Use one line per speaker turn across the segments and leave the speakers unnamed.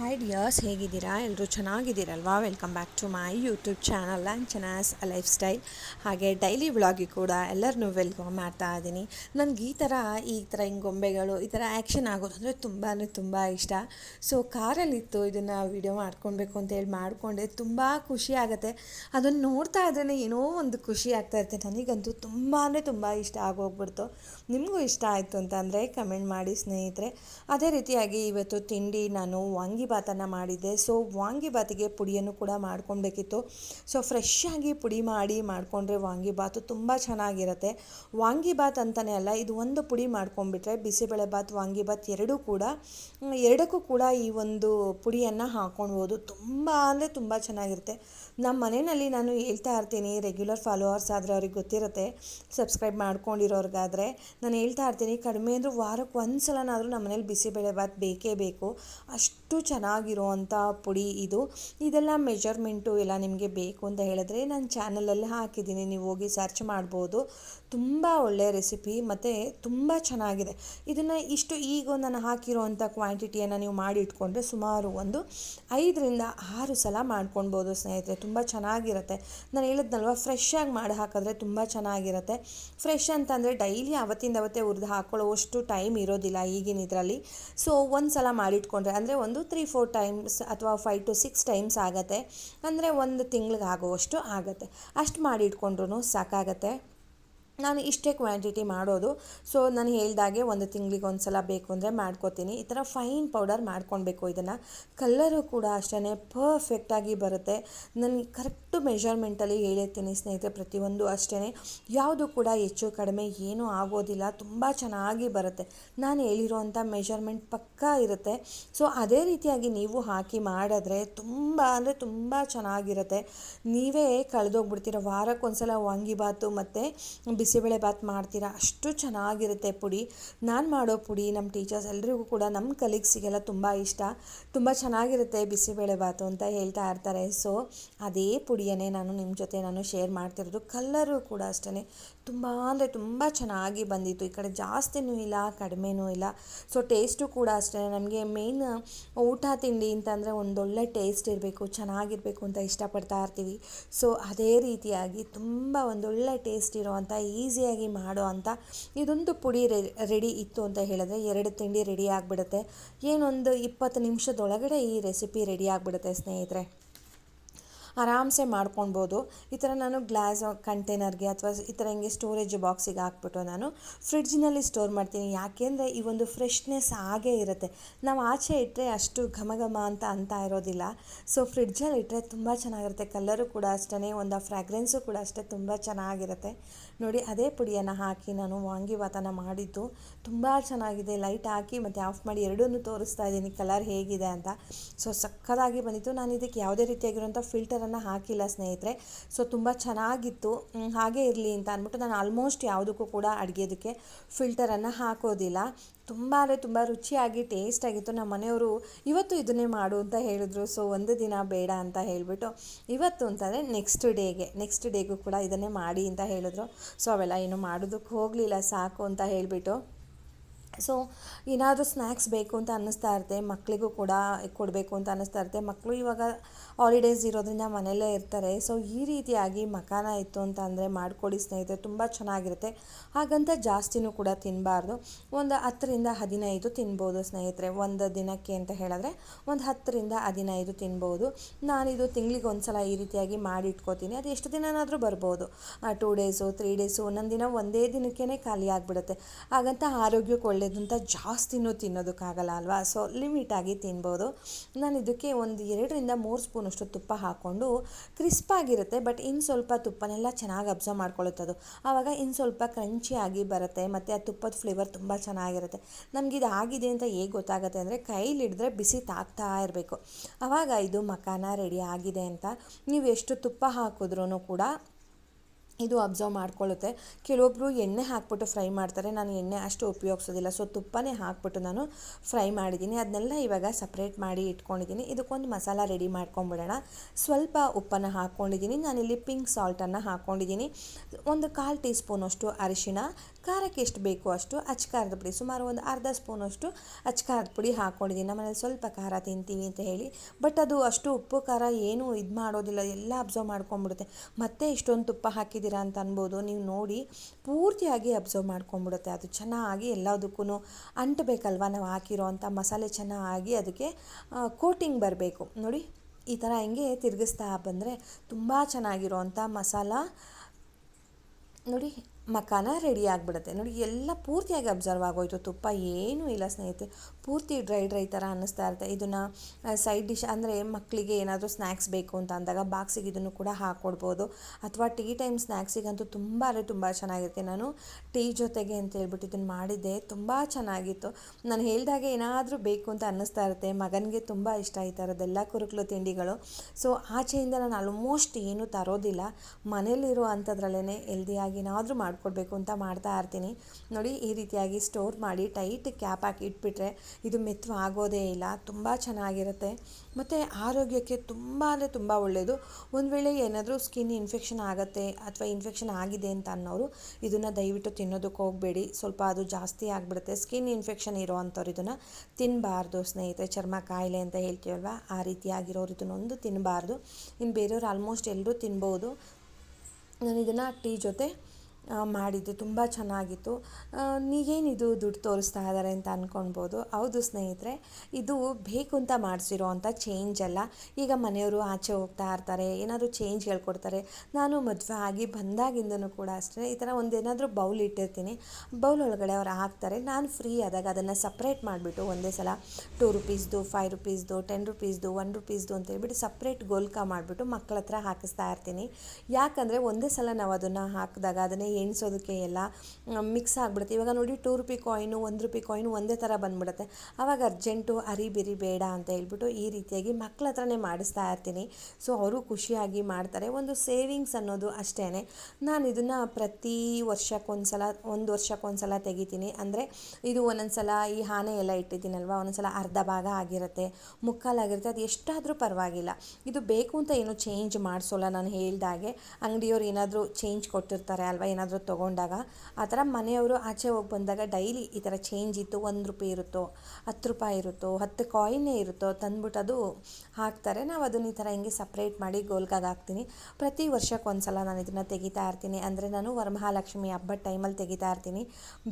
Hi dears ಹೇಗಿದ್ದೀರಾ? ಎಲ್ಲರೂ ಚೆನ್ನಾಗಿದ್ದೀರಲ್ವಾ? Welcome back to my YouTube channel and a lifestyle ಹಾಗೆ daily ವ್ಲಾಗಿ ಕೂಡ ಎಲ್ಲರನ್ನೂ ವೆಲ್ಕಮ್ ಮಾಡ್ತಾ ಇದ್ದೀನಿ. ನನಗೆ ಈ ಥರ ಈ ಥರ ಹಿಂಗೆ ಗೊಂಬೆಗಳು, ಈ ಥರ ಆ್ಯಕ್ಷನ್ ಆಗೋದು ಅಂದರೆ ತುಂಬಾ ತುಂಬ ಇಷ್ಟ. ಸೊ ಕಾರಲ್ಲಿತ್ತು ಇದನ್ನು ವೀಡಿಯೋ ಮಾಡ್ಕೊಳ್ಬೇಕು ಅಂತೇಳಿ ಮಾಡಿಕೊಂಡೆ. ತುಂಬ ಖುಷಿ ಆಗುತ್ತೆ. ಅದನ್ನು ನೋಡ್ತಾ ಇದ್ರೇ ಏನೋ ಒಂದು ಖುಷಿ ಆಗ್ತಾ ಇರುತ್ತೆ. ನನಗಂತೂ ತುಂಬಾ ತುಂಬ ಇಷ್ಟ ಆಗೋಗ್ಬಿಡ್ತು. ನಿಮಗೂ ಇಷ್ಟ ಆಯಿತು ಅಂತಂದರೆ ಕಮೆಂಟ್ ಮಾಡಿ ಸ್ನೇಹಿತರೆ. ಅದೇ ರೀತಿಯಾಗಿ ಇವತ್ತು ತಿಂಡಿ ನಾನು ವಾಂಗಿಬಾತನ್ನು ಮಾಡಿದ್ದೆ. ಸೊ ವಾಂಗಿಬಾತಿಗೆ ಪುಡಿಯನ್ನು ಕೂಡ ಮಾಡ್ಕೊಳ್ಬೇಕಿತ್ತು ಸೊ ಫ್ರೆಶ್ ಆಗಿ ಪುಡಿ ಮಾಡಿ ಮಾಡಿಕೊಂಡ್ರೆ ವಾಂಗಿಬಾತು ತುಂಬ ಚೆನ್ನಾಗಿರುತ್ತೆ. ವಾಂಗಿಬಾತ್ ಅಂತಲೇ ಅಲ್ಲ, ಇದು ಒಂದು ಪುಡಿ ಮಾಡ್ಕೊಂಡ್ಬಿಟ್ರೆ ಬಿಸಿಬೇಳೆಬಾತ್ ವಾಂಗಿಬಾತ್ ಎರಡೂ ಕೂಡ ಎರಡಕ್ಕೂ ಕೂಡ ಈ ಒಂದು ಪುಡಿಯನ್ನು ಹಾಕ್ಕೊಳ್ಬೋದು ತುಂಬ ಅಂದರೆ ತುಂಬ ಚೆನ್ನಾಗಿರುತ್ತೆ. ನಮ್ಮ ಮನೆಯಲ್ಲಿ ನಾನು ಹೇಳ್ತಾ ಇರ್ತೀನಿ ರೆಗ್ಯುಲರ್ ಫಾಲೋವರ್ಸ್ ಆದರೆ ಅವ್ರಿಗೆ ಗೊತ್ತಿರುತ್ತೆ ಸಬ್ಸ್ಕ್ರೈಬ್ ಮಾಡ್ಕೊಂಡಿರೋರಿಗಾದರೆ. ನಾನು ಹೇಳ್ತಾ ಇರ್ತೀನಿ, ಕಡಿಮೆ ಅಂದರೂ ವಾರಕ್ಕೆ ಒಂದು ಸಲನಾದರೂ ನಮ್ಮ ಮನೇಲಿ ಬಿಸಿಬೇಳೆ ಭಾತ್ ಬೇಕೇ ಬೇಕು. ಅಷ್ಟು ಚೆನ್ನಾಗಿರುವಂಥ ಪುಡಿ ಇದು. ಇದೆಲ್ಲ ಮೆಜರ್ಮೆಂಟು ಎಲ್ಲ ನಿಮಗೆ ಬೇಕು ಅಂತ ಹೇಳಿದ್ರೆ ನಾನು ಚಾನಲಲ್ಲಿ ಹಾಕಿದ್ದೀನಿ, ನೀವು ಹೋಗಿ ಸರ್ಚ್ ಮಾಡ್ಬೋದು. ತುಂಬ ಒಳ್ಳೆಯ ರೆಸಿಪಿ ಮತ್ತು ತುಂಬ ಚೆನ್ನಾಗಿದೆ. ಇದನ್ನು ಇಷ್ಟು ಈಗ ನಾನು ಹಾಕಿರೋವಂಥ ಕ್ವಾಂಟಿಟಿಯನ್ನು ನೀವು ಮಾಡಿ ಇಟ್ಕೊಂಡ್ರೆ ಸುಮಾರು ಒಂದು ಐದರಿಂದ ಆರು ಸಲ ಮಾಡ್ಕೊಳ್ಬೋದು ಸ್ನೇಹಿತರೆ. ತುಂಬ ಚೆನ್ನಾಗಿರುತ್ತೆ. ನಾನು ಹೇಳಿದ್ನಲ್ವ ಫ್ರೆಶ್ಶಾಗಿ ಮಾಡಿ ಹಾಕಿದ್ರೆ ತುಂಬ ಚೆನ್ನಾಗಿರುತ್ತೆ. ಫ್ರೆಶ್ ಅಂತಂದರೆ ಡೈಲಿ ಅವತ್ತಿಂದ ಅವತ್ತೇ ಹುರಿದು ಹಾಕೊಳ್ಳೋವಷ್ಟು ಟೈಮ್ ಇರೋದಿಲ್ಲ ಈಗಿನ ಇದರಲ್ಲಿ. ಸೊ ಒಂದು ಸಲ ಮಾಡಿಟ್ಕೊಂಡ್ರೆ ಅಂದರೆ ಒಂದು ತ್ರೀ ಫೋರ್ ಟೈಮ್ಸ್ ಅಥವಾ ಫೈವ್ ಟು ಸಿಕ್ಸ್ ಟೈಮ್ಸ್ ಆಗುತ್ತೆ. ಅಂದರೆ ಒಂದು ತಿಂಗ್ಳಿಗೆ ಆಗುವಷ್ಟು ಆಗುತ್ತೆ. ಅಷ್ಟು ಮಾಡಿಟ್ಕೊಂಡ್ರೂ ಸಾಕಾಗತ್ತೆ. ನಾನು ಇಷ್ಟೇ ಕ್ವಾಂಟಿಟಿ ಮಾಡೋದು. ಸೊ ನಾನು ಹೇಳ್ದಾಗೆ ಒಂದು ತಿಂಗಳಿಗೆ ಒಂದು ಸಲ ಬೇಕು ಅಂದರೆ ಮಾಡ್ಕೋತೀನಿ. ಈ ಥರ ಫೈನ್ ಪೌಡರ್ ಮಾಡ್ಕೊಳ್ಬೇಕು ಇದನ್ನು. ಕಲ್ಲರು ಕೂಡ ಅಷ್ಟೇ ಪರ್ಫೆಕ್ಟಾಗಿ ಬರುತ್ತೆ. ನನಗೆ ಕರೆಕ್ಟು ಮೆಷರ್ಮೆಂಟಲ್ಲಿ ಹೇಳಿರ್ತೀನಿ ಸ್ನೇಹಿತರೆ, ಪ್ರತಿಯೊಂದು ಅಷ್ಟೇ ಯಾವುದು ಕೂಡ ಹೆಚ್ಚು ಕಡಿಮೆ ಏನೂ ಆಗೋದಿಲ್ಲ. ತುಂಬ ಚೆನ್ನಾಗಿ ಬರುತ್ತೆ. ನಾನು ಹೇಳಿರೋವಂಥ ಮೆಷರ್ಮೆಂಟ್ ಪಕ್ಕಾ ಇರುತ್ತೆ. ಸೊ ಅದೇ ರೀತಿಯಾಗಿ ನೀವು ಹಾಕಿ ಮಾಡಿದ್ರೆ ತುಂಬ ಅಂದರೆ ತುಂಬ ಚೆನ್ನಾಗಿರುತ್ತೆ. ನೀವೇ ಕಳೆದೋಗ್ಬಿಡ್ತೀರ. ವಾರಕ್ಕೊಂದ್ಸಲ ವಾಂಗಿಬಾತು ಮತ್ತು ಬಿಸಿಬೇಳೆ ಬಾತ್ ಮಾಡ್ತೀರಾ? ಅಷ್ಟು ಚೆನ್ನಾಗಿರುತ್ತೆ ಪುಡಿ. ನಾನು ಮಾಡೋ ಪುಡಿ ನಮ್ಮ ಟೀಚರ್ಸ್ ಎಲ್ರಿಗೂ ಕೂಡ ನಮ್ಮ ಕಲೀಗ್ಸಿಗೆಲ್ಲ ತುಂಬ ಇಷ್ಟ. ತುಂಬ ಚೆನ್ನಾಗಿರುತ್ತೆ ಬಿಸಿಬೇಳೆ ಬಾತು ಅಂತ ಹೇಳ್ತಾ ಇರ್ತಾರೆ. ಸೊ ಅದೇ ಪುಡಿಯನ್ನೇ ನಾನು ನಿಮ್ಮ ಜೊತೆ ನಾನು ಶೇರ್ ಮಾಡ್ತಿರೋದು. ಕಲ್ಲರು ಕೂಡ ಅಷ್ಟೇ ತುಂಬ ಅಂದರೆ ತುಂಬ ಚೆನ್ನಾಗಿ ಬಂದಿತ್ತು. ಈ ಕಡೆ ಜಾಸ್ತಿನೂ ಇಲ್ಲ, ಕಡಿಮೆನೂ ಇಲ್ಲ. ಸೊ ಟೇಸ್ಟು ಕೂಡ ಅಷ್ಟೇ. ನಮಗೆ ಮೇನ್ ಊಟ ತಿಂಡಿ ಅಂತಂದರೆ ಒಂದೊಳ್ಳೆ ಟೇಸ್ಟ್ ಇರಬೇಕು, ಚೆನ್ನಾಗಿರಬೇಕು ಅಂತ ಇಷ್ಟಪಡ್ತಾ ಇರ್ತೀವಿ. ಸೊ ಅದೇ ರೀತಿಯಾಗಿ ತುಂಬ ಒಂದೊಳ್ಳೆ ಟೇಸ್ಟ್ ಇರೋವಂಥ ಈಸಿಯಾಗಿ ಮಾಡೋ ಅಂಥ ಇದೊಂದು ಪುಡಿ ರೆಡಿ ಇತ್ತು ಅಂತ ಹೇಳಿದ್ರೆ ಎರಡು ತಿಂಡಿ ರೆಡಿ ಆಗಿಬಿಡುತ್ತೆ. ಏನೊಂದು ಇಪ್ಪತ್ತು ನಿಮಿಷದೊಳಗಡೆ ಈ ರೆಸಿಪಿ ರೆಡಿ ಆಗಿಬಿಡುತ್ತೆ ಸ್ನೇಹಿತರೆ. ಆರಾಮ್ಸೆ ಮಾಡ್ಕೊಳ್ಬೋದು ಈ ಥರ ನಾನು ಗ್ಲಾಸ್ ಕಂಟೈನರ್ಗೆ ಅಥವಾ ಈ ಥರ ಹಿಂಗೆ ಸ್ಟೋರೇಜ್ ಬಾಕ್ಸಿಗೆ ಹಾಕ್ಬಿಟ್ಟು ನಾನು ಫ್ರಿಡ್ಜ್ನಲ್ಲಿ ಸ್ಟೋರ್ ಮಾಡ್ತೀನಿ. ಯಾಕೆಂದರೆ ಈ ಒಂದು ಫ್ರೆಶ್ನೆಸ್ ಆಗೇ ಇರುತ್ತೆ. ನಾವು ಆಚೆ ಇಟ್ಟರೆ ಅಷ್ಟು ಘಮ ಘಮ ಅಂತ ಅಂತ ಇರೋದಿಲ್ಲ. ಸೊ ಫ್ರಿಡ್ಜಲ್ಲಿ ಇಟ್ಟರೆ ತುಂಬ ಚೆನ್ನಾಗಿರುತ್ತೆ. ಕಲರು ಕೂಡ ಅಷ್ಟೇ ಒಂದು ಫ್ರ್ಯಾಗ್ರೆನ್ಸು ಕೂಡ ಅಷ್ಟೇ ತುಂಬ ಚೆನ್ನಾಗಿರುತ್ತೆ. ನೋಡಿ, ಅದೇ ಪುಡಿಯನ್ನು ಹಾಕಿ ನಾನು ವಾಂಗಿಭಾತನ ಮಾಡಿದ್ದು. ತುಂಬ ಚೆನ್ನಾಗಿದೆ. ಲೈಟ್ ಹಾಕಿ ಮತ್ತು ಆಫ್ ಮಾಡಿ ಎರಡನ್ನೂ ತೋರಿಸ್ತಾ ಇದ್ದೀನಿ. ಕಲರ್ ಹೇಗಿದೆ ಅಂತ. ಸೊ ಸಕ್ಕದಾಗಿ ಬಂದಿತ್ತು. ನಾನು ಇದಕ್ಕೆ ಯಾವುದೇ ರೀತಿಯಾಗಿರುವಂಥ ಫಿಲ್ಟರನ್ನು ಹಾಕಿಲ್ಲ ಸ್ನೇಹಿತರೆ. ಸೊ ತುಂಬ ಚೆನ್ನಾಗಿತ್ತು. ಹಾಗೆ ಇರಲಿ ಅಂತ ಅಂದ್ಬಿಟ್ಟು ನಾನು ಆಲ್ಮೋಸ್ಟ್ ಯಾವುದಕ್ಕೂ ಕೂಡ ಅಡುಗೆದಕ್ಕೆ ಫಿಲ್ಟರನ್ನು ಹಾಕೋದಿಲ್ಲ. ತುಂಬ ಅಂದರೆ ತುಂಬ ರುಚಿಯಾಗಿ ಟೇಸ್ಟ್ ಆಗಿತ್ತು. ನಮ್ಮ ಮನೆಯವರು ಇವತ್ತು ಇದನ್ನೇ ಮಾಡು ಅಂತ ಹೇಳಿದ್ರು. ಸೊ ಒಂದು ದಿನ ಬೇಡ ಅಂತ ಹೇಳಿಬಿಟ್ಟು ಇವತ್ತು ಅಂತಂದರೆ ನೆಕ್ಸ್ಟ್ ಡೇಗೆ ನೆಕ್ಸ್ಟ್ ಡೇಗೂ ಕೂಡ ಇದನ್ನೇ ಮಾಡಿ ಅಂತ ಹೇಳಿದ್ರು. ಸೊ ಅವೆಲ್ಲ ಏನು ಮಾಡೋದಕ್ಕೆ ಹೋಗಲಿಲ್ಲ, ಸಾಕು ಅಂತ ಹೇಳಿಬಿಟ್ಟು. ಸೊ ಏನಾದರೂ ಸ್ನ್ಯಾಕ್ಸ್ ಬೇಕು ಅಂತ ಅನ್ನಿಸ್ತಾ ಇರುತ್ತೆ. ಮಕ್ಕಳಿಗೂ ಕೂಡ ಕೊಡಬೇಕು ಅಂತ ಅನ್ನಿಸ್ತಾ ಇರುತ್ತೆ. ಮಕ್ಕಳು ಇವಾಗ ಹಾಲಿಡೇಸ್ ಇರೋದ್ರಿಂದ ಮನೆಯಲ್ಲೇ ಇರ್ತಾರೆ. ಸೊ ಈ ರೀತಿಯಾಗಿ ಮಖಾನ ಇತ್ತು ಅಂತ ಅಂದರೆ ಮಾಡಿಕೊಡಿ ಸ್ನೇಹಿತರೆ ತುಂಬ ಚೆನ್ನಾಗಿರುತ್ತೆ. ಹಾಗಂತ ಜಾಸ್ತಿನೂ ಕೂಡ ತಿನ್ನಬಾರ್ದು ಒಂದು ಹತ್ತರಿಂದ ಹದಿನೈದು ತಿನ್ಬೋದು ಸ್ನೇಹಿತರೆ. ಒಂದು ದಿನಕ್ಕೆ ಅಂತ ಹೇಳಿದ್ರೆ ಒಂದು ಹತ್ತರಿಂದ ಹದಿನೈದು ತಿನ್ಬೋದು. ನಾನಿದು ತಿಂಗಳಿಗೆ ಒಂದು ಸಲ ಈ ರೀತಿಯಾಗಿ ಮಾಡಿ ಇಟ್ಕೋತೀನಿ. ಅದು ಎಷ್ಟು ದಿನನಾದರೂ ಬರ್ಬೋದು. ಟೂ ಡೇಸು ತ್ರೀ ಡೇಸು ಒಂದೊಂದು ದಿನ ಒಂದೇ ದಿನಕ್ಕೇ ಖಾಲಿ ಆಗಿಬಿಡುತ್ತೆ. ಹಾಗಂತ ಆರೋಗ್ಯಕ್ಕೆ ಒಳ್ಳೆಯದಂತ ಜಾಸ್ತಿನೂ ತಿನ್ನೋದಕ್ಕಾಗಲ್ಲ ಅಲ್ವಾ? ಸೊ ಲಿಮಿಟಾಗಿ ತಿನ್ಬೋದು. ನಾನು ಇದಕ್ಕೆ ಒಂದು ಎರಡರಿಂದ ಮೂರು ಸ್ಪೂನಷ್ಟು ತುಪ್ಪ ಹಾಕ್ಕೊಂಡು ಕ್ರಿಸ್ಪಾಗಿರುತ್ತೆ ಬಟ್ ಇನ್ನು ಸ್ವಲ್ಪ ತುಪ್ಪನೆಲ್ಲ ಚೆನ್ನಾಗಿ ಅಬ್ಸರ್ವ್ ಮಾಡ್ಕೊಳ್ಳುತ್ತೆ ಅದು. ಆವಾಗ ಇನ್ನು ಸ್ವಲ್ಪ ಕ್ರಂಚಿಯಾಗಿ ಬರುತ್ತೆ, ಮತ್ತು ಆ ತುಪ್ಪದ ಫ್ಲೇವರ್ ತುಂಬ ಚೆನ್ನಾಗಿರುತ್ತೆ. ನಮ್ಗೆ ಇದು ಆಗಿದೆ ಅಂತ ಹೇಗೆ ಗೊತ್ತಾಗುತ್ತೆ ಅಂದರೆ ಕೈಲಿ ಹಿಡಿದ್ರೆ ಬಿಸಿ ತಾಗ್ತಾ ಇರಬೇಕು. ಆವಾಗ ಇದು ಮಖಾನ ರೆಡಿ ಆಗಿದೆ ಅಂತ. ನೀವು ಎಷ್ಟು ತುಪ್ಪ ಹಾಕಿದ್ರೂ ಕೂಡ ಇದು ಅಬ್ಸರ್ವ್ ಮಾಡ್ಕೊಳ್ಳುತ್ತೆ. ಕೆಲವೊಬ್ಬರು ಎಣ್ಣೆ ಹಾಕ್ಬಿಟ್ಟು ಫ್ರೈ ಮಾಡ್ತಾರೆ. ನಾನು ಎಣ್ಣೆ ಅಷ್ಟು ಉಪಯೋಗಿಸೋದಿಲ್ಲ. ಸೊ, ತುಪ್ಪನೇ ಹಾಕ್ಬಿಟ್ಟು ನಾನು ಫ್ರೈ ಮಾಡಿದ್ದೀನಿ. ಅದನ್ನೆಲ್ಲ ಇವಾಗ ಸಪ್ರೇಟ್ ಮಾಡಿ ಇಟ್ಕೊಂಡಿದ್ದೀನಿ. ಇದಕ್ಕೊಂದು ಮಸಾಲ ರೆಡಿ ಮಾಡ್ಕೊಂಬಿಡೋಣ. ಸ್ವಲ್ಪ ಉಪ್ಪನ್ನು ಹಾಕ್ಕೊಂಡಿದ್ದೀನಿ. ನಾನಿಲ್ಲಿ ಪಿಂಕ್ ಸಾಲ್ಟನ್ನು ಹಾಕ್ಕೊಂಡಿದ್ದೀನಿ. ಒಂದು ಕಾಲು ಟೀ ಸ್ಪೂನಷ್ಟು ಅರಿಶಿಣ, ಖಾರಕ್ಕೆ ಎಷ್ಟು ಬೇಕು ಅಷ್ಟು ಅಚ್ಕಾರದ ಪುಡಿ, ಸುಮಾರು ಒಂದು ಅರ್ಧ ಸ್ಪೂನಷ್ಟು ಅಚ್ಕಾರದ ಪುಡಿ ಹಾಕ್ಕೊಂಡಿದ್ದೀನಿ. ನಮ್ಮನೇಲಿ ಸ್ವಲ್ಪ ಖಾರ ತಿಂತೀವಿ ಅಂತ ಹೇಳಿ. ಬಟ್ ಅದು ಅಷ್ಟು ಉಪ್ಪು, ಖಾರ ಏನೂ ಇದು ಮಾಡೋದಿಲ್ಲ ಎಲ್ಲ ಅಬ್ಸರ್ವ್ ಮಾಡ್ಕೊಂಬಿಡುತ್ತೆ. ಮತ್ತೆ ಇಷ್ಟೊಂದು ತುಪ್ಪ ಹಾಕಿದ್ದೀರಾ ಅಂತ ಅನ್ಬೋದು. ನೀವು ನೋಡಿ ಪೂರ್ತಿಯಾಗಿ ಅಬ್ಸರ್ವ್ ಮಾಡ್ಕೊಂಬಿಡುತ್ತೆ ಅದು ಚೆನ್ನಾಗಿ ಎಲ್ಲದಕ್ಕೂ ಅಂಟಬೇಕಲ್ವ ನಾವು ಹಾಕಿರೋ ಅಂಥ ಮಸಾಲೆ ಚೆನ್ನಾಗಿ ಅದಕ್ಕೆ ಕೋಟಿಂಗ್ ಬರಬೇಕು. ನೋಡಿ, ಈ ಥರ ಹೆಂಗೆ ತಿರುಗಿಸ್ತಾ ಬಂದರೆ ತುಂಬ ಚೆನ್ನಾಗಿರೋವಂಥ ಮಸಾಲ ನೋಡಿ ಮಕಾನ ರೆಡಿ ಆಗಿಬಿಡುತ್ತೆ. ನೋಡಿ, ಎಲ್ಲ ಪೂರ್ತಿಯಾಗಿ ಅಬ್ಸರ್ವ್ ಆಗೋಯ್ತು. ತುಪ್ಪ ಏನೂ ಇಲ್ಲ ಸ್ನೇಹಿತರೆ. ಪೂರ್ತಿ ಡ್ರೈ ಡ್ರೈ ಥರ ಅನ್ನಿಸ್ತಾ ಇರುತ್ತೆ. ಇದನ್ನು ಸೈಡ್ ಡಿಶ್ ಅಂದರೆ ಮಕ್ಕಳಿಗೆ ಏನಾದರೂ ಸ್ನ್ಯಾಕ್ಸ್ ಬೇಕು ಅಂತ ಅಂದಾಗ ಬಾಕ್ಸಿಗೆ ಇದನ್ನು ಕೂಡ ಹಾಕ್ಕೊಡ್ಬೋದು ಅಥವಾ ಟೀ ಟೈಮ್ ಸ್ನ್ಯಾಕ್ಸಿಗಂತೂ ತುಂಬ ಅಂದರೆ ತುಂಬ ಚೆನ್ನಾಗಿರುತ್ತೆ. ನಾನು ಟೀ ಜೊತೆಗೆ ಅಂತ ಹೇಳ್ಬಿಟ್ಟು ಇದನ್ನು ಮಾಡಿದ್ದೆ. ತುಂಬ ಚೆನ್ನಾಗಿತ್ತು. ನಾನು ಹೇಳಿದಾಗೆ ಏನಾದರೂ ಬೇಕು ಅಂತ ಅನ್ನಿಸ್ತಾ ಇರುತ್ತೆ. ಮಗನಿಗೆ ತುಂಬ ಇಷ್ಟ ಈ ಥರದ್ದೆಲ್ಲ ಕುರುಕಲು ತಿಂಡಿಗಳು. ಸೊ, ಆಚೆಯಿಂದ ನಾನು ಆಲ್ಮೋಸ್ಟ್ ಏನೂ ತರೋದಿಲ್ಲ. ಮನೇಲಿರೋ ಅಂಥದ್ರಲ್ಲೇ ಹೆಲ್ದಿಯಾಗಿ ಏನಾದರೂ ಮಾಡಿಕೊಡ್ಬೇಕು ಅಂತ ಮಾಡ್ತಾ ಇರ್ತೀನಿ. ನೋಡಿ, ಈ ರೀತಿಯಾಗಿ ಸ್ಟೋರ್ ಮಾಡಿ ಟೈಟ್ ಕ್ಯಾಪ್ ಹಾಕಿ ಇಟ್ಬಿಟ್ರೆ ಇದು ಮೆತ್ವ ಆಗೋದೇ ಇಲ್ಲ, ತುಂಬ ಚೆನ್ನಾಗಿರುತ್ತೆ. ಮತ್ತು ಆರೋಗ್ಯಕ್ಕೆ ತುಂಬ ಅಂದರೆ ತುಂಬ ಒಳ್ಳೆಯದು ಒಂದು ವೇಳೆ ಏನಾದರೂ ಸ್ಕಿನ್ ಇನ್ಫೆಕ್ಷನ್ ಆಗುತ್ತೆ ಅಥವಾ ಇನ್ಫೆಕ್ಷನ್ ಆಗಿದೆ ಅಂತ ಅನ್ನೋರು ಇದನ್ನು ದಯವಿಟ್ಟು ತಿನ್ನೋದಕ್ಕೆ ಹೋಗಬೇಡಿ. ಸ್ವಲ್ಪ ಅದು ಜಾಸ್ತಿ ಆಗಿಬಿಡುತ್ತೆ. ಸ್ಕಿನ್ ಇನ್ಫೆಕ್ಷನ್ ಇರೋವಂಥವ್ರು ಇದನ್ನು ತಿನ್ನಬಾರ್ದು ಸ್ನೇಹಿತರೆ. ಚರ್ಮ ಕಾಯಿಲೆ ಅಂತ ಹೇಳ್ತೀವಲ್ವ? ಆ ರೀತಿಯಾಗಿರೋರು ಇದನ್ನೊಂದು ತಿನ್ನಬಾರ್ದು ಇನ್ನು ಬೇರೆಯವ್ರು ಆಲ್ಮೋಸ್ಟ್ ಎಲ್ಲರೂ ತಿನ್ಬೋದು. ನಾನು ಇದನ್ನು ಟೀ ಜೊತೆ ಮಾಡಿದ್ದೆ ತುಂಬ ಚೆನ್ನಾಗಿತ್ತು. ನೀಗೇನಿದು ದುಡ್ಡು ತೋರಿಸ್ತಾ ಇದ್ದಾರೆ ಅಂತ ಅಂದ್ಕೊಳ್ಬೋದು ಹೌದು ಸ್ನೇಹಿತರೆ, ಇದು ಬೇಕು ಅಂತ ಮಾಡಿಸಿರೋ ಅಂಥ ಚೇಂಜ್ ಅಲ್ಲ. ಈಗ ಮನೆಯವರು ಆಚೆ ಹೋಗ್ತಾ ಇರ್ತಾರೆ, ಏನಾದರೂ ಚೇಂಜ್ ಹೇಳ್ಕೊಡ್ತಾರೆ. ನಾನು ಮದುವೆ ಆಗಿ ಬಂದಾಗಿಂದನೂ ಕೂಡ ಅಷ್ಟೇ, ಈ ಥರ ಒಂದೇನಾದರೂ ಬೌಲ್ ಇಟ್ಟಿರ್ತೀನಿ. ಬೌಲ್ ಒಳಗಡೆ ಅವ್ರು ಹಾಕ್ತಾರೆ. ನಾನು ಫ್ರೀ ಆದಾಗ ಅದನ್ನು ಸಪ್ರೇಟ್ ಮಾಡಿಬಿಟ್ಟು ಒಂದೇ ಸಲ ಟೂ ರುಪೀಸ್ದು ಫೈವ್ ರುಪೀಸ್ದು ಟೆನ್ ರುಪೀಸ್ದು ಒನ್ ರುಪೀಸ್ದು ಅಂತ ಹೇಳ್ಬಿಟ್ಟು ಸಪ್ರೇಟ್ ಗೋಲ್ಕ ಮಾಡಿಬಿಟ್ಟು ಮಕ್ಕಳ ಹತ್ರ ಹಾಕಿಸ್ತಾ ಇರ್ತೀನಿ. ಯಾಕಂದರೆ ಒಂದೇ ಸಲ ನಾವು ಅದನ್ನು ಹಾಕಿದಾಗ ಅದನ್ನೇ ಎಣಿಸೋದಕ್ಕೆ ಎಲ್ಲ ಮಿಕ್ಸ್ ಆಗಿಬಿಡುತ್ತೆ. ಇವಾಗ ನೋಡಿ ಟೂ ರುಪಿ ಕಾಯಿನು ಒಂದು ರುಪಿ ಕಾಯಿನು ಒಂದೇ ಥರ ಬಂದ್ಬಿಡುತ್ತೆ. ಆವಾಗ ಅರ್ಜೆಂಟು ಅರಿಬಿರಿ ಬೇಡ ಅಂತ ಹೇಳ್ಬಿಟ್ಟು ಈ ರೀತಿಯಾಗಿ ಮಕ್ಕಳ ಹತ್ರನೇ ಮಾಡಿಸ್ತಾ ಇರ್ತೀನಿ. ಸೊ ಅವರು ಖುಷಿಯಾಗಿ ಮಾಡ್ತಾರೆ. ಒಂದು ಸೇವಿಂಗ್ಸ್ ಅನ್ನೋದು ಅಷ್ಟೇ ನಾನು ಇದನ್ನು ಪ್ರತಿ ವರ್ಷಕ್ಕೊಂದ್ಸಲ, ಒಂದು ವರ್ಷಕ್ಕೊಂದ್ಸಲ ತೆಗಿತೀನಿ. ಅಂದರೆ ಇದು ಒಂದೊಂದು ಸಲ ಈ ಹಾನೆ ಎಲ್ಲ ಇಟ್ಟಿದ್ದೀನಲ್ವ? ಒಂದೊಂದು ಸಲ ಅರ್ಧ ಭಾಗ ಆಗಿರುತ್ತೆ ಮುಕ್ಕಾಲಾಗಿರುತ್ತೆ ಅದು ಎಷ್ಟಾದರೂ ಪರವಾಗಿಲ್ಲ. ಇದು ಬೇಕು ಅಂತ ಏನು ಚೇಂಜ್ ಮಾಡಿಸೋಲ್ಲ ನಾನು ಹೇಳ್ದಾಗೆ. ಅಂಗಡಿಯವ್ರು ಏನಾದರೂ ಚೇಂಜ್ ಕೊಟ್ಟಿರ್ತಾರೆ ಅಲ್ವಾ? ಏನಾದರೂ ತೊಗೊಂಡಾಗ ಆ ಥರ ಮನೆಯವರು ಆಚೆ ಹೋಗಿ ಬಂದಾಗ ಡೈಲಿ ಈ ಥರ ಚೇಂಜ್ ಇತ್ತು, ಒಂದು ರೂಪಾಯಿ ಇರುತ್ತೋ, ಹತ್ತು ರೂಪಾಯಿ ಇರುತ್ತೋ, ಹತ್ತು ಕಾಯಿನೇ ಇರುತ್ತೋ ತಂದ್ಬಿಟ್ಟು ಅದು ಹಾಕ್ತಾರೆ. ನಾವು ಅದನ್ನು ಈ ಥರ ಹಿಂಗೆ ಸಪ್ರೇಟ್ ಮಾಡಿ ಗೋಲ್ಗಾಗ ಹಾಕ್ತೀನಿ. ಪ್ರತಿ ವರ್ಷಕ್ಕೆ ಸಲ ನಾನು ಇದನ್ನು ತೆಗಿತಾ ಇರ್ತೀನಿ. ಅಂದರೆ ನಾನು ವರಮಹಾಲಕ್ಷ್ಮಿ ಹಬ್ಬದ ಟೈಮಲ್ಲಿ ತೆಗಿತಾ ಇರ್ತೀನಿ.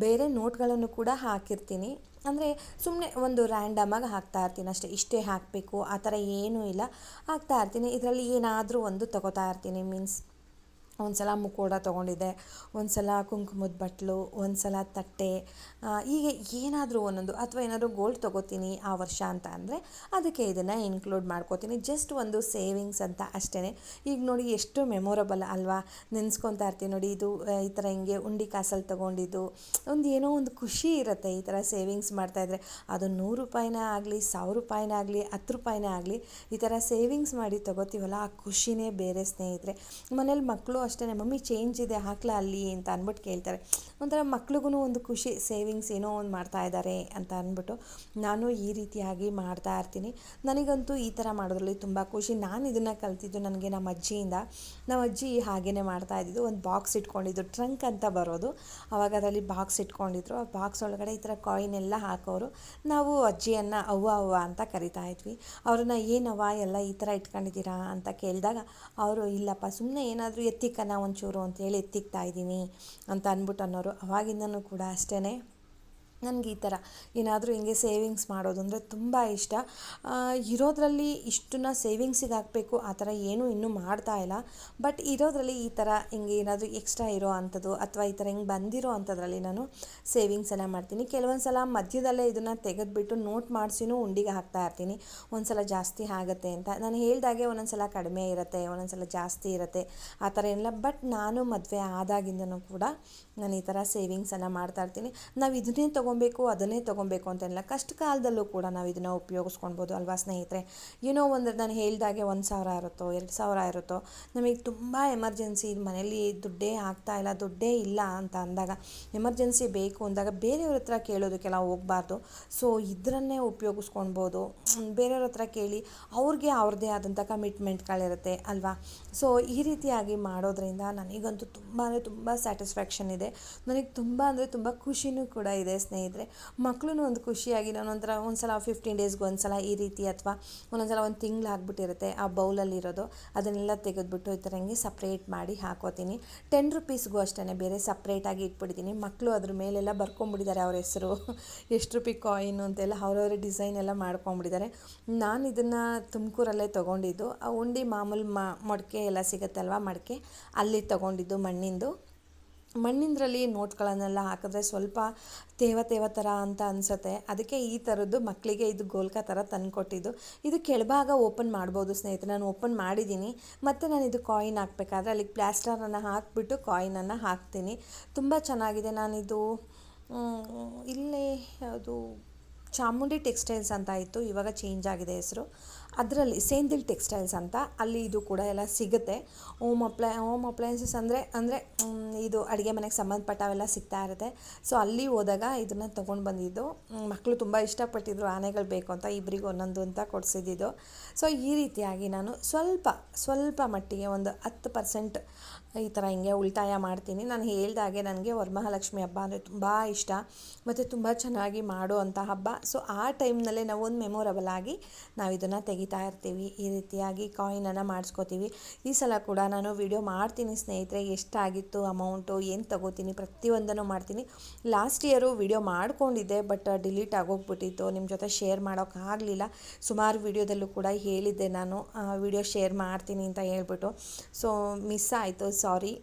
ಬೇರೆ ನೋಟ್ಗಳನ್ನು ಕೂಡ ಹಾಕಿರ್ತೀನಿ. ಅಂದರೆ ಸುಮ್ಮನೆ ಒಂದು ರ್ಯಾಂಡಮಾಗಿ ಹಾಕ್ತಾ ಇರ್ತೀನಿ ಅಷ್ಟೇ. ಇಷ್ಟೇ ಹಾಕಬೇಕು, ಆ ಥರ ಏನೂ ಇಲ್ಲ. ಹಾಕ್ತಾ ಇರ್ತೀನಿ. ಇದರಲ್ಲಿ ಏನಾದರೂ ಒಂದು ತಗೋತಾ ಇರ್ತೀನಿ. ಮೀನ್ಸ್ ಒಂದು ಸಲ ಮುಖೋಡ ತೊಗೊಂಡಿದ್ದೆ ಒಂದು ಸಲ ಕುಂಕುಮದ ಬಟ್ಲು ಒಂದು ಸಲ ತಟ್ಟೆ ಹೀಗೆ ಏನಾದರೂ ಒಂದೊಂದು, ಅಥವಾ ಏನಾದರೂ ಗೋಲ್ಡ್ ತೊಗೋತೀನಿ ಆ ವರ್ಷ ಅಂತ ಅಂದರೆ ಅದಕ್ಕೆ ಇದನ್ನು ಇನ್ಕ್ಲೂಡ್ ಮಾಡ್ಕೋತೀನಿ. ಜಸ್ಟ್ ಒಂದು ಸೇವಿಂಗ್ಸ್ ಅಂತ ಅಷ್ಟೇ ಈಗ ನೋಡಿ ಎಷ್ಟು ಮೆಮೊರಬಲ್ ಅಲ್ವಾ? ನೆನೆಸ್ಕೊತಾ ಇರ್ತೀನಿ ನೋಡಿ, ಇದು ಈ ಥರ ಹಿಂಗೆ ಉಂಡಿ ಕಾಸಲ್ಲಿ ತೊಗೊಂಡಿದ್ದು, ಒಂದು ಏನೋ ಒಂದು ಖುಷಿ ಇರುತ್ತೆ ಈ ಥರ ಸೇವಿಂಗ್ಸ್ ಮಾಡ್ತಾಯಿದ್ರೆ ಅದು ನೂರು ರೂಪಾಯಿನೇ ಆಗಲಿ, ಸಾವಿರ ರೂಪಾಯಿನೇ ಆಗಲಿ, ಹತ್ತು ರೂಪಾಯಿನೇ ಆಗಲಿ, ಈ ಥರ ಸೇವಿಂಗ್ಸ್ ಮಾಡಿ ತೊಗೋತೀವಲ್ಲ, ಆ ಖುಷಿನೇ ಬೇರೆ ಸ್ನೇಹಿತರೆ. ಮನೇಲಿ ಮಕ್ಕಳು ಅಷ್ಟೇ ಮಮ್ಮಿ ಚೇಂಜ್ ಇದೆ, ಹಾಕ್ಲಾ ಅಲ್ಲಿ ಅಂತ ಅಂದ್ಬಿಟ್ಟು ಕೇಳ್ತಾರೆ. ಒಂಥರ ಮಕ್ಳಿಗೂ ಒಂದು ಖುಷಿ ಸೇವಿಂಗ್ಸ್ ಏನೋ ಒಂದು ಮಾಡ್ತಾ ಇದ್ದಾರೆ ಅಂತ ಅಂದ್ಬಿಟ್ಟು ನಾನು ಈ ರೀತಿಯಾಗಿ ಮಾಡ್ತಾ ಇರ್ತೀನಿ. ನನಗಂತೂ ಈ ಥರ ಮಾಡೋದ್ರಲ್ಲಿ ತುಂಬ ಖುಷಿ. ನಾನು ಇದನ್ನು ಕಲ್ತಿದ್ದು ನನಗೆ ನಮ್ಮ ಅಜ್ಜಿಯಿಂದ. ನಮ್ಮ ಅಜ್ಜಿ ಹಾಗೇ ಮಾಡ್ತಾ ಇದ್ದಿದ್ದು. ಒಂದು ಬಾಕ್ಸ್ ಇಟ್ಕೊಂಡಿದ್ದು ಟ್ರಂಕ್ ಅಂತ ಬರೋದು. ಅವಾಗ ಅದರಲ್ಲಿ ಬಾಕ್ಸ್ ಇಟ್ಕೊಂಡಿದ್ರು. ಆ ಬಾಕ್ಸ್ ಒಳಗಡೆ ಈ ಥರ ಕಾಯಿನ್ ಎಲ್ಲ ಹಾಕೋರು. ನಾವು ಅಜ್ಜಿಯನ್ನು ಅವ್ವ ಅವ್ವ ಅಂತ ಕರಿತಾ ಇದ್ವಿ. ಅವ್ರನ್ನ ಏನವ್ವ ಎಲ್ಲ ಈ ಥರ ಇಟ್ಕೊಂಡಿದ್ದೀರಾ? ಅಂತ ಕೇಳಿದಾಗ, ಅವರು, ಇಲ್ಲಪ್ಪ ಸುಮ್ಮನೆ ಏನಾದರೂ ಎತ್ತಿಕ್ಕನ ಒಂಚೂರು ಅಂತೇಳಿ ಎತ್ತಿಕ್ತಾ ಇದ್ದೀನಿ ಅಂತ ಅಂದ್ಬಿಟ್ಟು ಅನ್ನೋರು ಅವಾಗಿಂದನೂ ಕೂಡ ಅಷ್ಟೇ ನನಗೆ ಈ ಥರ ಏನಾದರೂ ಹಿಂಗೆ ಸೇವಿಂಗ್ಸ್ ಮಾಡೋದು ಅಂದರೆ ತುಂಬ ಇಷ್ಟ. ಇರೋದ್ರಲ್ಲಿ ಇಷ್ಟನ್ನ ಸೇವಿಂಗ್ಸಿಗೆ ಹಾಕಬೇಕು, ಆ ಥರ ಏನೂ ಇನ್ನೂ ಮಾಡ್ತಾ ಇಲ್ಲ. ಬಟ್ ಇರೋದ್ರಲ್ಲಿ ಈ ಥರ ಹಿಂಗೆ ಏನಾದರೂ ಎಕ್ಸ್ಟ್ರಾ ಇರೋ ಅಂಥದ್ದು ಅಥವಾ ಈ ಥರ ಹಿಂಗೆ ಬಂದಿರೋ ಅಂಥದ್ರಲ್ಲಿ ನಾನು ಸೇವಿಂಗ್ಸನ್ನು ಮಾಡ್ತೀನಿ. ಕೆಲವೊಂದು ಸಲ ಮಧ್ಯದಲ್ಲೇ ಇದನ್ನು ತೆಗೆದುಬಿಟ್ಟು ನೋಟ್ ಮಾಡಿಸಿನೂ ಉಂಡಿಗೆ ಹಾಕ್ತಾ ಇರ್ತೀನಿ. ಒಂದು ಸಲ ಜಾಸ್ತಿ ಆಗುತ್ತೆ ಅಂತ. ನಾನು ಹೇಳ್ದಾಗೆ ಒಂದೊಂದು ಸಲ ಕಡಿಮೆ ಇರುತ್ತೆ, ಒಂದೊಂದು ಸಲ ಜಾಸ್ತಿ ಇರುತ್ತೆ, ಆ ಥರ ಏನಿಲ್ಲ. ಬಟ್ ನಾನು ಮದುವೆ ಆದಾಗಿಂದನೂ ಕೂಡ ನಾನು ಈ ಥರ ಸೇವಿಂಗ್ಸನ್ನು ಮಾಡ್ತಾ ಇರ್ತೀನಿ. ನಾವು ಇದನ್ನೇ ತೊಗೊಬೇಕು, ಅದನ್ನೇ ತೊಗೊಬೇಕು ಅಂತೇನಿಲ್ಲ ಕಷ್ಟ ಕಾಲದಲ್ಲೂ ಕೂಡ ನಾವು ಇದನ್ನು ಉಪಯೋಗಿಸ್ಕೊಳ್ಬೋದು ಅಲ್ವಾ ಸ್ನೇಹಿತರೆ? ಏನೋ ಒಂದು ನಾನು ಹೇಳಿದಾಗೆ ಒಂದು ಸಾವಿರ ಇರುತ್ತೋ, ಎರಡು ಸಾವಿರ ಇರುತ್ತೋ, ನಮಗೆ ತುಂಬ ಎಮರ್ಜೆನ್ಸಿ ಮನೇಲಿ ದುಡ್ಡೇ ಆಗ್ತಾ ಇಲ್ಲ, ದುಡ್ಡೇ ಇಲ್ಲ ಅಂತ ಅಂದಾಗ ಎಮರ್ಜೆನ್ಸಿ ಬೇಕು ಅಂದಾಗ ಬೇರೆಯವ್ರ ಹತ್ರ ಕೇಳೋದಕ್ಕೆಲ್ಲ ಹೋಗಬಾರ್ದು. ಸೊ ಇದರನ್ನೇ ಉಪಯೋಗಿಸ್ಕೊಳ್ಬೋದು ಬೇರೆಯವ್ರ ಹತ್ರ ಕೇಳಿ ಅವ್ರಿಗೆ ಅವ್ರದ್ದೇ ಆದಂಥ ಕಮಿಟ್ಮೆಂಟ್ಗಳಿರುತ್ತೆ ಅಲ್ವಾ? ಸೊ ಈ ರೀತಿಯಾಗಿ ಮಾಡೋದ್ರಿಂದ ನನಗಂತೂ ತುಂಬಾ ತುಂಬ ಸ್ಯಾಟಿಸ್ಫ್ಯಾಕ್ಷನ್ ಇದೆ. ನನಗೆ ತುಂಬ ಅಂದರೆ ತುಂಬ ಖುಷಿನೂ ಕೂಡ ಇದೆ ಸ್ನೇಹಿತರೆ. ಮಕ್ಕಳೂ ಒಂದು ಖುಷಿಯಾಗಿ ನಾನು ಒಂಥರ ಒಂದು ಸಲ ಫಿಫ್ಟೀನ್ ಡೇಸ್ಗೆ ಒಂದು ಸಲ ಈ ರೀತಿ ಅಥವಾ ಒಂದೊಂದ್ಸಲ ಒಂದು ತಿಂಗಳು ಆಗ್ಬಿಟ್ಟಿರುತ್ತೆ ಆ ಬೌಲಲ್ಲಿರೋದು ಅದನ್ನೆಲ್ಲ ತೆಗೆದುಬಿಟ್ಟು ಈ ಥರ ಹಂಗೆ ಸಪ್ರೇಟ್ ಮಾಡಿ ಹಾಕೋತೀನಿ. ಟೆನ್ ರುಪೀಸ್ಗೂ ಅಷ್ಟೇ ಬೇರೆ ಸಪ್ರೇಟಾಗಿ ಇಟ್ಬಿಡ್ತೀನಿ ಮಕ್ಕಳು ಅದ್ರ ಮೇಲೆಲ್ಲ ಬರ್ಕೊಂಬಿಟ್ಟಿದ್ದಾರೆ ಅವ್ರ ಹೆಸರು. ಎಷ್ಟು ರುಪಿ ಕಾಯಿನು ಅಂತೆಲ್ಲ ಅವ್ರವ್ರ ಡಿಸೈನ್ ಎಲ್ಲ ಮಾಡ್ಕೊಂಬಿಟ್ಟಿದ್ದಾರೆ. ನಾನು ಇದನ್ನು ತುಮಕೂರಲ್ಲೇ ತೊಗೊಂಡಿದ್ದು. ಆ ಉಂಡಿ ಮಾಮೂಲು ಮಡಿಕೆ ಎಲ್ಲ ಸಿಗುತ್ತಲ್ವ ಮಡಕೆ? ಅಲ್ಲಿ ತೊಗೊಂಡಿದ್ದು ಮಣ್ಣಿಂದು. ಮಣ್ಣಿಂದ್ರಲ್ಲಿ ನೋಟ್ಗಳನ್ನೆಲ್ಲ ಹಾಕಿದ್ರೆ ಸ್ವಲ್ಪ ತೇವ ತೇವ ಥರ ಅಂತ ಅನಿಸುತ್ತೆ. ಅದಕ್ಕೆ ಈ ಥರದ್ದು ಮಕ್ಕಳಿಗೆ ಇದು ಗೋಲ್ಕ ಥರ ತಂದುಕೊಟ್ಟಿದ್ದು. ಇದು ಕೆಳಭಾಗ ಓಪನ್ ಮಾಡ್ಬೋದು ಸ್ನೇಹಿತರೆ. ನಾನು ಓಪನ್ ಮಾಡಿದ್ದೀನಿ. ಮತ್ತು ನಾನು ಇದು ಕಾಯಿನ್ ಹಾಕಬೇಕಾದ್ರೆ ಅಲ್ಲಿಗೆ ಪ್ಲಾಸ್ಟರನ್ನು ಹಾಕಿಬಿಟ್ಟು ಕಾಯಿನನ್ನು ಹಾಕ್ತೀನಿ. ತುಂಬ ಚೆನ್ನಾಗಿದೆ. ನಾನಿದು ಇಲ್ಲೇ ಅದು ಚಾಮುಂಡಿ ಟೆಕ್ಸ್ಟೈಲ್ಸ್ ಅಂತ ಇತ್ತು. ಇವಾಗ ಚೇಂಜ್ ಆಗಿದೆ ಹೆಸರು. ಅದರಲ್ಲಿ ಸೇಂದಿಲ್ ಟೆಕ್ಸ್ಟೈಲ್ಸ್ ಅಂತ, ಅಲ್ಲಿ ಇದು ಕೂಡ ಎಲ್ಲ ಸಿಗುತ್ತೆ. ಓಮ್ ಅಪ್ಲೈ ಓಮ್ ಅಪ್ಲಯನ್ಸಸ್ ಅಂದರೆ ಅಂದರೆ ಇದು ಅಡುಗೆ ಮನೆಗೆ ಸಂಬಂಧಪಟ್ಟವೆಲ್ಲ ಸಿಗ್ತಾ ಇರುತ್ತೆ. ಸೊ ಅಲ್ಲಿ ಹೋದಾಗ ಇದನ್ನು ತೊಗೊಂಡು ಬಂದಿದ್ದು ಮಕ್ಕಳು ತುಂಬ ಇಷ್ಟಪಟ್ಟಿದ್ರು ಆನೆಗಳು ಬೇಕು ಅಂತ ಇಬ್ಬರಿಗೂ ಒಂದೊಂದು ಅಂತ ಕೊಡಿಸಿದ್ದು ಸೊ ಈ ರೀತಿಯಾಗಿ ನಾನು ಸ್ವಲ್ಪ ಸ್ವಲ್ಪ ಮಟ್ಟಿಗೆ ಒಂದು ಹತ್ತು ಪರ್ಸೆಂಟ್ ಈ ಥರ ಹಿಂಗೆ ಉಳಿತಾಯ ಮಾಡ್ತೀನಿ. ನಾನು ಹೇಳ್ದಾಗೆ ನನಗೆ ವರಮಹಾಲಕ್ಷ್ಮಿ ಹಬ್ಬ ಅಂದರೆ ತುಂಬ ಇಷ್ಟ. ಮತ್ತು ತುಂಬ ಚೆನ್ನಾಗಿ ಮಾಡುವಂಥ ಹಬ್ಬ. ಸೊ ಆ ಟೈಮ್ನಲ್ಲೇ ನಾವು ಒಂದು ಮೆಮೊರಬಲ್ ಆಗಿ ನಾವು ಇದನ್ನು ತೆಗಿತಾ ಇರ್ತೀವಿ. ಈ ರೀತಿಯಾಗಿ ಕಾಯಿನನ್ನು ಮಾಡಿಸ್ಕೋತೀವಿ. ಈ ಸಲ ಕೂಡ ನಾನು ವಿಡಿಯೋ ಮಾಡ್ತೀನಿ ಸ್ನೇಹಿತರೆ. ಎಷ್ಟಾಗಿತ್ತು ಅಮೌಂಟು ಏನು ತಗೋತೀನಿ, ಪ್ರತಿಯೊಂದನ್ನು ಮಾಡ್ತೀನಿ. ಲಾಸ್ಟ್ ಇಯರು ವಿಡಿಯೋ ಮಾಡ್ಕೊಂಡಿದ್ದೆ ಬಟ್ ಡಿಲೀಟ್ ಆಗೋಗ್ಬಿಟ್ಟಿತ್ತು. ನಿಮ್ಮ ಜೊತೆ ಶೇರ್ ಮಾಡೋಕ್ಕಾಗಲಿಲ್ಲ ಸುಮಾರು ವಿಡಿಯೋದಲ್ಲೂ ಕೂಡ ಹೇಳಿದ್ದೆ ನಾನು ವಿಡಿಯೋ ಶೇರ್ ಮಾಡ್ತೀನಿ ಅಂತ ಹೇಳ್ಬಿಟ್ಟು. ಸೊ ಮಿಸ್ ಆಯಿತು. ಸಾರಿ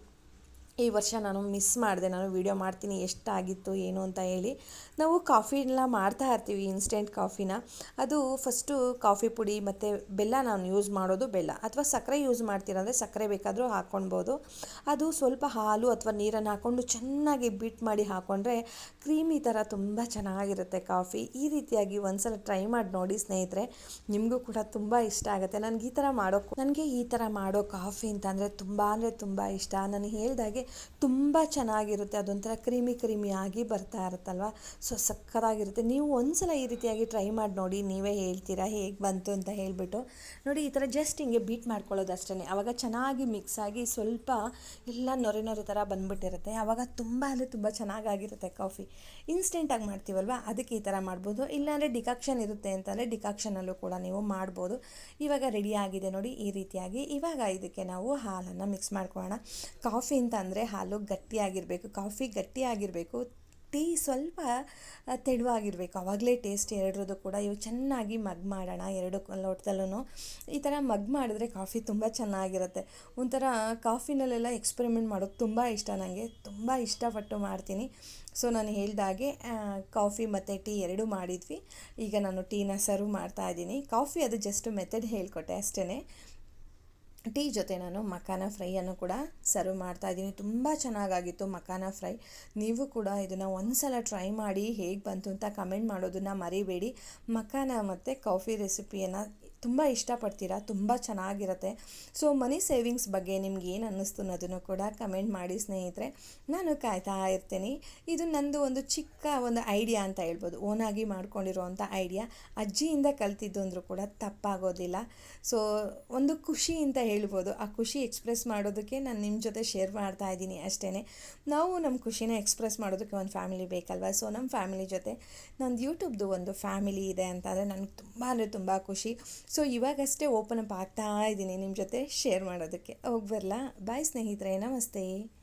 ಈ ವರ್ಷ ನಾನು ಮಿಸ್ ಮಾಡಿದೆ ನಾನು ವೀಡಿಯೋ ಮಾಡ್ತೀನಿ ಎಷ್ಟಾಗಿತ್ತು ಏನು ಅಂತ ಹೇಳಿ. ನಾವು ಕಾಫಿನ ಮಾಡ್ತಾ ಇರ್ತೀವಿ ಇನ್ಸ್ಟೆಂಟ್ ಕಾಫಿನ. ಅದು ಫಸ್ಟು ಕಾಫಿ ಪುಡಿ ಮತ್ತು ಬೆಲ್ಲ ನಾನು ಯೂಸ್ ಮಾಡೋದು ಬೆಲ್ಲ. ಅಥವಾ ಸಕ್ಕರೆ ಯೂಸ್ ಮಾಡ್ತೀರಂದರೆ ಸಕ್ಕರೆ ಬೇಕಾದರೂ ಹಾಕ್ಕೊಳ್ಬೋದು ಅದು ಸ್ವಲ್ಪ ಹಾಲು ಅಥವಾ ನೀರನ್ನು ಹಾಕ್ಕೊಂಡು ಚೆನ್ನಾಗಿ ಬೀಟ್ ಮಾಡಿ ಹಾಕ್ಕೊಂಡ್ರೆ ಕ್ರೀಮಿ ಥರ ತುಂಬ ಚೆನ್ನಾಗಿರುತ್ತೆ ಕಾಫಿ. ಈ ರೀತಿಯಾಗಿ ಒಂದ್ಸಲ ಟ್ರೈ ಮಾಡಿ ನೋಡಿ ಸ್ನೇಹಿತರೆ, ನಿಮಗೂ ಕೂಡ ತುಂಬ ಇಷ್ಟ ಆಗುತ್ತೆ. ನನಗೆ ಈ ಥರ ಮಾಡೋ ನನಗೆ ಈ ಥರ ಮಾಡೋ ಕಾಫಿ ಅಂತಂದರೆ ತುಂಬ ಅಂದರೆ ತುಂಬ ಇಷ್ಟ. ನಾನು ಹೇಳಿದಾಗೆ ತುಂಬ ಚೆನ್ನಾಗಿರುತ್ತೆ. ಅದೊಂಥರ ಕ್ರೀಮಿ ಕ್ರೀಮಿ ಆಗಿ ಬರ್ತಾ ಇರುತ್ತಲ್ವ? ಸೊ ಸಕ್ಕತ್ತಾಗಿರುತ್ತೆ ನೀವು ಒಂದ್ಸಲ ಈ ರೀತಿಯಾಗಿ ಟ್ರೈ ಮಾಡಿ ನೋಡಿ, ನೀವೇ ಹೇಳ್ತೀರಾ, ಹೇಗೆ ಬಂತು ಅಂತ ಹೇಳಿಬಿಟ್ಟು. ನೋಡಿ, ಈ ಥರ ಜಸ್ಟ್ ಹಿಂಗೆ ಬೀಟ್ ಮಾಡ್ಕೊಳ್ಳೋದು ಅಷ್ಟೇ ಆವಾಗ ಚೆನ್ನಾಗಿ ಮಿಕ್ಸ್ ಆಗಿ ಸ್ವಲ್ಪ ಎಲ್ಲ ನೊರೆ ನೊರೆ ಥರ ಬಂದ್ಬಿಟ್ಟಿರುತ್ತೆ. ಆವಾಗ ತುಂಬ ಅಂದರೆ ತುಂಬ ಚೆನ್ನಾಗಾಗಿರುತ್ತೆ ಕಾಫಿ ಇನ್ಸ್ಟೆಂಟಾಗಿ ಮಾಡ್ತೀವಲ್ವ? ಅದಕ್ಕೆ ಈ ಥರ ಮಾಡ್ಬೋದು. ಇಲ್ಲಾಂದರೆ ಡಿಕಾಕ್ಷನ್ ಇರುತ್ತೆ ಅಂತಂದರೆ ಡಿಕಾಕ್ಷನಲ್ಲೂ ಕೂಡ ನೀವು ಮಾಡ್ಬೋದು. ಇವಾಗ ರೆಡಿ ಆಗಿದೆ ನೋಡಿ, ಈ ರೀತಿಯಾಗಿ. ಇವಾಗ ಇದಕ್ಕೆ ನಾವು ಹಾಲನ್ನು ಮಿಕ್ಸ್ ಮಾಡ್ಕೊಳ್ಳೋಣ. ಕಾಫಿ ಅಂತ ಅಂದರೆ ಹಾಲು ಗಟ್ಟಿಯಾಗಿರಬೇಕು. ಕಾಫಿ ಗಟ್ಟಿಯಾಗಿರಬೇಕು. ಟೀ ಸ್ವಲ್ಪ ತೆಳುವಾಗಿರಬೇಕು. ಆವಾಗಲೇ ಟೇಸ್ಟ್ ಎರಡರದ್ದು ಕೂಡ. ಇವು ಚೆನ್ನಾಗಿ ಮಗ್ ಮಾಡೋಣ, ಎರಡು ಲೋಟದಲ್ಲೂ ಈ ಥರ ಮಗ್ ಮಾಡಿದ್ರೆ ಕಾಫಿ ತುಂಬ ಚೆನ್ನಾಗಿರುತ್ತೆ. ಒಂಥರ ಕಾಫಿನಲ್ಲೆಲ್ಲ ಎಕ್ಸ್ಪೆರಿಮೆಂಟ್ ಮಾಡೋದು ತುಂಬ ಇಷ್ಟ ನನಗೆ ತುಂಬ ಇಷ್ಟಪಟ್ಟು ಮಾಡ್ತೀನಿ. ಸೊ ನಾನು ಹೇಳ್ದಾಗೆ ಕಾಫಿ ಮತ್ತು ಟೀ ಎರಡೂ ಮಾಡಿದ್ವಿ. ಈಗ ನಾನು ಟೀನ ಸರ್ವ್ ಮಾಡ್ತಾ ಇದ್ದೀನಿ. ಕಾಫಿ ಅದು ಜಸ್ಟ್ ಮೆಥಡ್ ಹೇಳ್ಕೊಟ್ಟೆ ಅಷ್ಟೇ ಟೀ ಜೊತೆ ನಾನು ಮಖಾನ ಫ್ರೈಯನ್ನು ಕೂಡ ಸರ್ವ್ ಮಾಡ್ತಾ ಇದ್ದೀನಿ. ತುಂಬ ಚೆನ್ನಾಗಾಗಿತ್ತು ಮಖಾನ ಫ್ರೈ. ನೀವು ಕೂಡ ಇದನ್ನು ಒಂದು ಸಲ ಟ್ರೈ ಮಾಡಿ ಹೇಗೆ ಬಂತು ಅಂತ ಕಮೆಂಟ್ ಮಾಡೋದನ್ನು ಮರಿಬೇಡಿ. ಮಖಾನ ಮತ್ತು ಕಾಫಿ ರೆಸಿಪಿಯನ್ನು ತುಂಬ ಇಷ್ಟಪಡ್ತೀರಾ? ತುಂಬ ಚೆನ್ನಾಗಿರುತ್ತೆ. ಸೊ, ಮನಿ ಸೇವಿಂಗ್ಸ್ ಬಗ್ಗೆ ನಿಮ್ಗೆ ಏನು ಅನ್ನಿಸ್ತು ಅನ್ನೋದನ್ನು ಕೂಡ ಕಮೆಂಟ್ ಮಾಡಿ ಸ್ನೇಹಿತರೆ. ನಾನು ಕಾಯ್ತಾ ಇರ್ತೀನಿ. ಇದು ನಂದು ಒಂದು ಚಿಕ್ಕ ಒಂದು ಐಡಿಯಾ ಅಂತ ಹೇಳ್ಬೋದು. ಓನಾಗಿ ಮಾಡ್ಕೊಂಡಿರುವಂಥ ಐಡಿಯಾ. ಅಜ್ಜಿಯಿಂದ ಕಲ್ತಿದ್ದು ಅಂದರೂ ಕೂಡ ತಪ್ಪಾಗೋದಿಲ್ಲ. ಸೊ, ಒಂದು ಖುಷಿ ಅಂತ ಹೇಳ್ಬೋದು. ಆ ಖುಷಿ ಎಕ್ಸ್ಪ್ರೆಸ್ ಮಾಡೋದಕ್ಕೆ ನಾನು ನಿಮ್ಮ ಜೊತೆ ಶೇರ್ ಮಾಡ್ತಾ ಇದ್ದೀನಿ ಅಷ್ಟೇ ನಾವು ನಮ್ಮ ಖುಷಿನ ಎಕ್ಸ್ಪ್ರೆಸ್ ಮಾಡೋದಕ್ಕೆ ಒಂದು ಫ್ಯಾಮಿಲಿ ಬೇಕಲ್ವ? ಸೊ ನಮ್ಮ ಫ್ಯಾಮಿಲಿ ಜೊತೆ ನಂದು ಯೂಟ್ಯೂಬ್ದು ಒಂದು ಫ್ಯಾಮಿಲಿ ಇದೆ ಅಂತಂದರೆ ನನಗೆ ತುಂಬ ಅಂದರೆ ತುಂಬ ಖುಷಿ. ಸೊ ಇವಾಗಷ್ಟೇ ಓಪನ್ ಅಪ್ ಆಗ್ತಾ ಇದ್ದೀನಿ ನಿಮ್ಮ ಜೊತೆ ಶೇರ್ ಮಾಡೋದಕ್ಕೆ. ಹೋಗಿ ಬರಲಾ? ಬಾಯ್ ಸ್ನೇಹಿತರೆ, ನಮಸ್ತೆ.